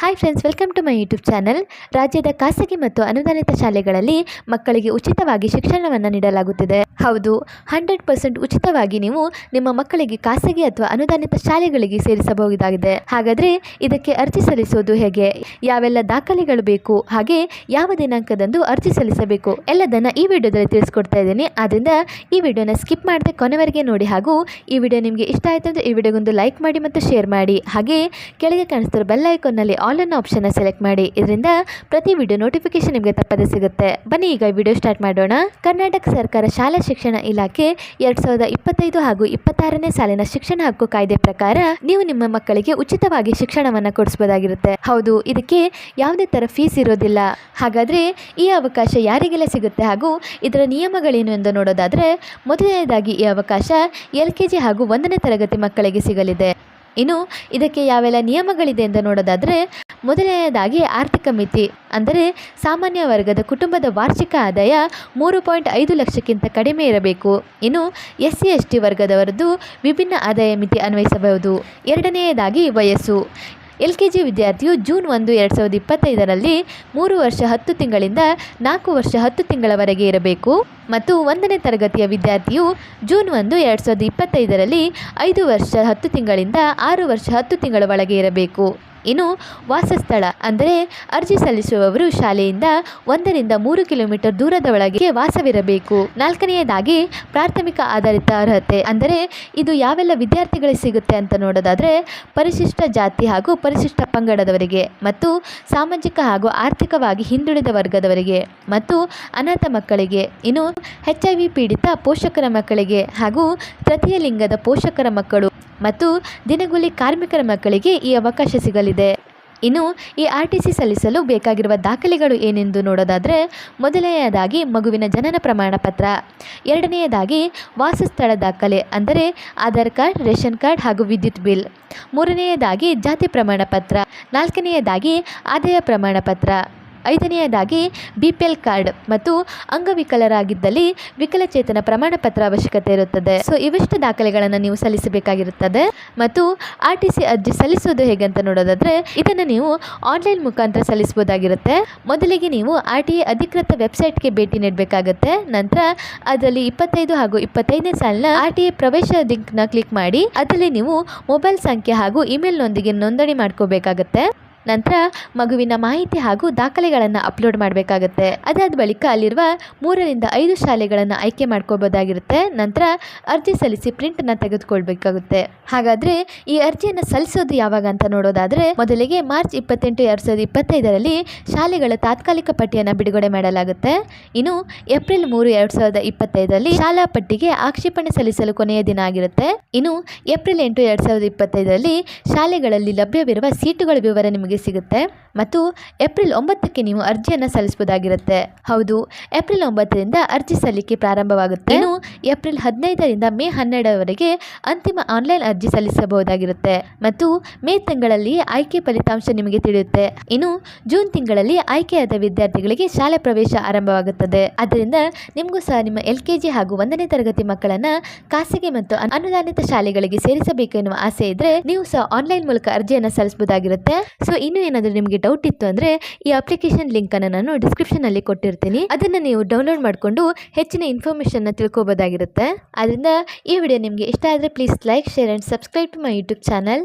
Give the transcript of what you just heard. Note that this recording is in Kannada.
Hi friends welcome to my YouTube channel ರಾಜ್ಯದ ಖಾಸಗಿ ಮತ್ತು ಅನುದಾನಿತ ಶಾಲೆಗಳಲ್ಲಿ ಮಕ್ಕಳಿಗೆ ಉಚಿತವಾಗಿ ಶಿಕ್ಷಣವನ್ನು ನೀಡಲಾಗುತ್ತಿದೆ. ಹೌದು ಹಂಡ್ರೆಡ್ ಪರ್ಸೆಂಟ್ ಉಚಿತವಾಗಿ ನೀವು ನಿಮ್ಮ ಮಕ್ಕಳಿಗೆ ಖಾಸಗಿ ಅಥವಾ ಅನುದಾನಿತ ಶಾಲೆಗಳಿಗೆ ಸೇರಿಸಬಹುದಾಗಿದೆ. ಹಾಗಾದರೆ ಇದಕ್ಕೆ ಅರ್ಜಿ ಸಲ್ಲಿಸೋದು ಹೇಗೆ? ಯಾವೆಲ್ಲ ದಾಖಲೆಗಳು ಬೇಕು? ಹಾಗೆ ಯಾವ ದಿನಾಂಕದಂದು ಅರ್ಜಿ ಸಲ್ಲಿಸಬೇಕು? ಎಲ್ಲದನ್ನು ಈ ವಿಡಿಯೋದಲ್ಲಿ ತಿಳಿಸ್ಕೊಡ್ತಾ ಇದ್ದೀನಿ. ಆದ್ದರಿಂದ ಈ ವಿಡಿಯೋನ ಸ್ಕಿಪ್ ಮಾಡದೆ ಕೊನೆವರೆಗೆ ನೋಡಿ ಹಾಗೂ ಈ ವಿಡಿಯೋ ನಿಮಗೆ ಇಷ್ಟ ಆಯಿತು ಅಂದರೆ ಈ ವಿಡಿಯೋಗೊಂದು ಲೈಕ್ ಮಾಡಿ ಮತ್ತು ಶೇರ್ ಮಾಡಿ. ಹಾಗೆ ಕೆಳಗೆ ಕಾಣಿಸ್ತಿರೋ ಬೆಲ್ ಐಕಾನ್ನಲ್ಲಿ ಆಲ್ ಅನ್ನ ಆಪ್ಷನ್ನ ಸೆಲೆಕ್ಟ್ ಮಾಡಿ. ಇದರಿಂದ ಪ್ರತಿ ವಿಡಿಯೋ ನೋಟಿಫಿಕೇಶನ್ ನಿಮಗೆ ತಪ್ಪದೆ ಸಿಗುತ್ತೆ. ಬನ್ನಿ, ಈಗ ವಿಡಿಯೋ ಸ್ಟಾರ್ಟ್ ಮಾಡೋಣ. ಕರ್ನಾಟಕ ಸರ್ಕಾರ ಶಾಲಾ ಶಿಕ್ಷಣ ಇಲಾಖೆ ಎರಡು ಸಾವಿರದ ಇಪ್ಪತ್ತೈದು ಹಾಗೂ ಇಪ್ಪತ್ತಾರನೇ ಸಾಲಿನ ಶಿಕ್ಷಣ ಹಕ್ಕು ಕಾಯ್ದೆ ಪ್ರಕಾರ ನೀವು ನಿಮ್ಮ ಮಕ್ಕಳಿಗೆ ಉಚಿತವಾಗಿ ಶಿಕ್ಷಣವನ್ನು ಕೊಡಿಸಬಹುದಾಗಿರುತ್ತೆ ಹೌದು, ಇದಕ್ಕೆ ಯಾವುದೇ ಥರ ಫೀಸ್ ಇರೋದಿಲ್ಲ. ಹಾಗಾದರೆ ಈ ಅವಕಾಶ ಯಾರಿಗೆಲ್ಲ ಸಿಗುತ್ತೆ ಹಾಗೂ ಇದರ ನಿಯಮಗಳೇನು ಎಂದು ನೋಡೋದಾದರೆ ಮೊದಲನೇದಾಗಿ ಈ ಅವಕಾಶ ಎಲ್ ಕೆ ಜಿ ಹಾಗೂ ಒಂದನೇ ತರಗತಿ ಮಕ್ಕಳಿಗೆ ಸಿಗಲಿದೆ. ಇನ್ನು ಇದಕ್ಕೆ ಯಾವೆಲ್ಲ ನಿಯಮಗಳಿದೆ ಎಂದು ನೋಡೋದಾದರೆ ಮೊದಲನೆಯದಾಗಿ ಆರ್ಥಿಕ ಮಿತಿ, ಅಂದರೆ ಸಾಮಾನ್ಯ ವರ್ಗದ ಕುಟುಂಬದ ವಾರ್ಷಿಕ ಆದಾಯ ಮೂರು ಪಾಯಿಂಟ್ ಐದು ಲಕ್ಷಕ್ಕಿಂತ ಕಡಿಮೆ ಇರಬೇಕು. ಇನ್ನು ಎಸ್ ಸಿ ಎಸ್ ಟಿ ವರ್ಗದವರದ್ದು ವಿಭಿನ್ನ ಆದಾಯ ಮಿತಿ ಅನ್ವಯಿಸಬಹುದು. ಎರಡನೆಯದಾಗಿ ವಯಸ್ಸು. ಎಲ್ ಕೆ ಜಿ ವಿದ್ಯಾರ್ಥಿಯು ಜೂನ್ ಒಂದು, ಎರಡು ಸಾವಿರದ ಇಪ್ಪತ್ತೈದರಲ್ಲಿ ಮೂರು ವರ್ಷ ಹತ್ತು ತಿಂಗಳಿಂದ ನಾಲ್ಕು ವರ್ಷ ಹತ್ತು ತಿಂಗಳವರೆಗೆ ಇರಬೇಕು. ಮತ್ತು ಒಂದನೇ ತರಗತಿಯ ವಿದ್ಯಾರ್ಥಿಯು ಜೂನ್ ಒಂದು, ಎರಡು ಸಾವಿರದ ಇಪ್ಪತ್ತೈದರಲ್ಲಿ ಐದು ವರ್ಷ ಹತ್ತು ತಿಂಗಳಿಂದ ಆರು ವರ್ಷ ಹತ್ತು ತಿಂಗಳ ಒಳಗೆ ಇರಬೇಕು. ಇನ್ನು ವಾಸಸ್ಥಳ ಅಂದರೆ ಅರ್ಜಿ ಸಲ್ಲಿಸುವವರು ಶಾಲೆಯಿಂದ ಒಂದರಿಂದ ಮೂರು ಕಿಲೋಮೀಟರ್ ದೂರದ ಒಳಗೆ ವಾಸವಿರಬೇಕು. ನಾಲ್ಕನೆಯದಾಗಿ ಪ್ರಾಥಮಿಕ ಆಧಾರಿತ ಅರ್ಹತೆ ಅಂದರೆ ಇದು ಯಾವೆಲ್ಲ ವಿದ್ಯಾರ್ಥಿಗಳಿಗೆ ಸಿಗುತ್ತೆ ಅಂತ ನೋಡೋದಾದರೆ ಪರಿಶಿಷ್ಟ ಜಾತಿ ಹಾಗೂ ಪರಿಶಿಷ್ಟ ಪಂಗಡದವರಿಗೆ ಮತ್ತು ಸಾಮಾಜಿಕ ಹಾಗೂ ಆರ್ಥಿಕವಾಗಿ ಹಿಂದುಳಿದ ವರ್ಗದವರಿಗೆ ಮತ್ತು ಅನಾಥ ಮಕ್ಕಳಿಗೆ, ಇನ್ನು ಎಚ್ ಪೀಡಿತ ಪೋಷಕರ ಮಕ್ಕಳಿಗೆ ಹಾಗೂ ತೃತೀಯ ಲಿಂಗದ ಪೋಷಕರ ಮಕ್ಕಳು. ಮತ್ತು ದಿನಗೂಲಿ ಕಾರ್ಮಿಕರ ಮಕ್ಕಳಿಗೆ ಈ ಅವಕಾಶ ಸಿಗಲಿದೆ. ಇನ್ನು ಈ ಆರ್ ಟಿ ಸಿ ಸಲ್ಲಿಸಲು ಬೇಕಾಗಿರುವ ದಾಖಲೆಗಳು ಏನೆಂದು ನೋಡೋದಾದರೆ, ಮೊದಲನೆಯದಾಗಿ ಮಗುವಿನ ಜನನ ಪ್ರಮಾಣ ಪತ್ರ ಎರಡನೆಯದಾಗಿ ವಾಸಸ್ಥಳ ದಾಖಲೆ ಅಂದರೆ ಆಧಾರ್ ಕಾರ್ಡ್, ರೇಷನ್ ಕಾರ್ಡ್ ಹಾಗೂ ವಿದ್ಯುತ್ ಬಿಲ್, ಮೂರನೆಯದಾಗಿ ಜಾತಿ ಪ್ರಮಾಣ ಪತ್ರ ನಾಲ್ಕನೆಯದಾಗಿ ಆದಾಯ ಪ್ರಮಾಣ ಪತ್ರ ಐದನೆಯದಾಗಿ ಬಿ ಪಿ ಎಲ್ ಕಾರ್ಡ್ ಮತ್ತು ಅಂಗವಿಕಲರಾಗಿದ್ದಲ್ಲಿ ವಿಕಲಚೇತನ ಪ್ರಮಾಣ ಪತ್ರ ಅವಶ್ಯಕತೆ ಇರುತ್ತದೆ. ಸೊ ಇವಿಷ್ಟು ದಾಖಲೆಗಳನ್ನು ನೀವು ಸಲ್ಲಿಸಬೇಕಾಗಿರುತ್ತದೆ. ಮತ್ತು ಆರ್ ಟಿ ಸಿ ಅರ್ಜಿ ಸಲ್ಲಿಸುವುದು ಹೇಗೆ ಅಂತ ನೋಡೋದಾದ್ರೆ, ಇದನ್ನು ನೀವು ಆನ್ಲೈನ್ ಮುಖಾಂತರ ಸಲ್ಲಿಸಬಹುದಾಗಿರುತ್ತೆ. ಮೊದಲಿಗೆ ನೀವು ಆರ್ ಟಿ ಎ ಅಧಿಕೃತ ವೆಬ್ಸೈಟ್ಗೆ ಭೇಟಿ ನೀಡಬೇಕಾಗುತ್ತೆ. ನಂತರ ಅದರಲ್ಲಿ ಇಪ್ಪತ್ತೈದು ಹಾಗೂ ಇಪ್ಪತ್ತೈದನೇ ಸಾಲಿನ ಆರ್ ಟಿ ಎ ಪ್ರವೇಶ ಲಿಂಕ್ನ ಕ್ಲಿಕ್ ಮಾಡಿ, ಅದರಲ್ಲಿ ನೀವು ಮೊಬೈಲ್ ಸಂಖ್ಯೆ ಹಾಗೂ ಇಮೇಲ್ನೊಂದಿಗೆ ನೋಂದಣಿ ಮಾಡ್ಕೋಬೇಕಾಗತ್ತೆ. ನಂತರ ಮಗುವಿನ ಮಾಹಿತಿ ಹಾಗೂ ದಾಖಲೆಗಳನ್ನು ಅಪ್ಲೋಡ್ ಮಾಡಬೇಕಾಗುತ್ತೆ. ಅದಾದ ಬಳಿಕ ಅಲ್ಲಿರುವ ಮೂರರಿಂದ ಐದು ಶಾಲೆಗಳನ್ನು ಆಯ್ಕೆ ಮಾಡ್ಕೋಬೋದಾಗಿರುತ್ತೆ. ನಂತರ ಅರ್ಜಿ ಸಲ್ಲಿಸಿ ಪ್ರಿಂಟನ್ನು ತೆಗೆದುಕೊಳ್ಬೇಕಾಗುತ್ತೆ. ಹಾಗಾದರೆ ಈ ಅರ್ಜಿಯನ್ನು ಸಲ್ಲಿಸೋದು ಯಾವಾಗ ಅಂತ ನೋಡೋದಾದರೆ ಮೊದಲಿಗೆ ಮಾರ್ಚ್ ಇಪ್ಪತ್ತೆಂಟು ಎರಡು ಸಾವಿರದ ಇಪ್ಪತ್ತೈದರಲ್ಲಿ ಶಾಲೆಗಳ ತಾತ್ಕಾಲಿಕ ಪಟ್ಟಿಯನ್ನು ಬಿಡುಗಡೆ ಮಾಡಲಾಗುತ್ತೆ. ಇನ್ನು ಏಪ್ರಿಲ್ ಮೂರು ಎರಡು ಸಾವಿರದ ಇಪ್ಪತ್ತೈದರಲ್ಲಿ ಶಾಲಾ ಪಟ್ಟಿಗೆ ಆಕ್ಷೇಪಣೆ ಸಲ್ಲಿಸಲು ಕೊನೆಯ ದಿನ ಆಗಿರುತ್ತೆ. ಇನ್ನು ಏಪ್ರಿಲ್ ಎಂಟು ಎರಡು ಸಾವಿರದ ಇಪ್ಪತ್ತೈದರಲ್ಲಿ ಶಾಲೆಗಳಲ್ಲಿ ಲಭ್ಯವಿರುವ ಸೀಟುಗಳ ವಿವರ ನಿಮಗೆ ಸಿಗುತ್ತೆ. ಮತ್ತು ಏಪ್ರಿಲ್ ಒಂಬತ್ತಕ್ಕೆ ನೀವು ಅರ್ಜಿಯನ್ನು ಸಲ್ಲಿಸಬಹುದಾಗಿರುತ್ತೆ ಹೌದು, ಏಪ್ರಿಲ್ ಒಂಬತ್ತರಿಂದ ಅರ್ಜಿ ಸಲ್ಲಿಕೆ ಪ್ರಾರಂಭವಾಗುತ್ತೆ. ಇನ್ನು ಏಪ್ರಿಲ್ ಹದಿನೈದರಿಂದ ಮೇ ಹನ್ನೆರಡರವರೆಗೆ ಅಂತಿಮ ಆನ್ಲೈನ್ ಅರ್ಜಿ ಸಲ್ಲಿಸಬಹುದಾಗಿರುತ್ತೆ. ಮತ್ತು ಮೇ ತಿಂಗಳಲ್ಲಿ ಆಯ್ಕೆ ಫಲಿತಾಂಶ ನಿಮಗೆ ತಿಳಿಯುತ್ತೆ. ಇನ್ನು ಜೂನ್ ತಿಂಗಳಲ್ಲಿ ಆಯ್ಕೆಯಾದ ವಿದ್ಯಾರ್ಥಿಗಳಿಗೆ ಶಾಲೆ ಪ್ರವೇಶ ಆರಂಭವಾಗುತ್ತದೆ. ಆದ್ದರಿಂದ ನಿಮಗೂ ಸಹ ನಿಮ್ಮ ಎಲ್ ಕೆ ಹಾಗೂ ಒಂದನೇ ತರಗತಿ ಮಕ್ಕಳನ್ನ ಖಾಸಗಿ ಮತ್ತು ಅನ್- ಅನುದಾನಿತ ಶಾಲೆಗಳಿಗೆ ಸೇರಿಸಬೇಕು ಎನ್ನುವ ಆಸೆ ಇದ್ರೆ ನೀವು ಸಹ ಆನ್ಲೈನ್ ಮೂಲಕ ಅರ್ಜಿಯನ್ನು ಸಲ್ಲಿಸಬಹುದಾಗಿರುತ್ತೆ. ಸೊ ಇನ್ನು ಏನಾದರೂ ನಿಮಗೆ ಡೌಟ್ ಇತ್ತು ಅಂದರೆ ಈ ಅಪ್ಲಿಕೇಶನ್ ಲಿಂಕನ್ನು ನಾನು ಡಿಸ್ಕ್ರಿಪ್ಷನಲ್ಲಿ ಕೊಟ್ಟಿರ್ತೀನಿ. ಅದನ್ನು ನೀವು ಡೌನ್ಲೋಡ್ ಮಾಡಿಕೊಂಡು ಹೆಚ್ಚಿನ ಇನ್ಫಾರ್ಮೇಷನ್ನ ತಿಳ್ಕೊಬೋದಾಗಿರುತ್ತೆ. ಆದ್ದರಿಂದ ಈ ವಿಡಿಯೋ ನಿಮಗೆ ಇಷ್ಟ ಆದರೆ please like share and subscribe to my YouTube channel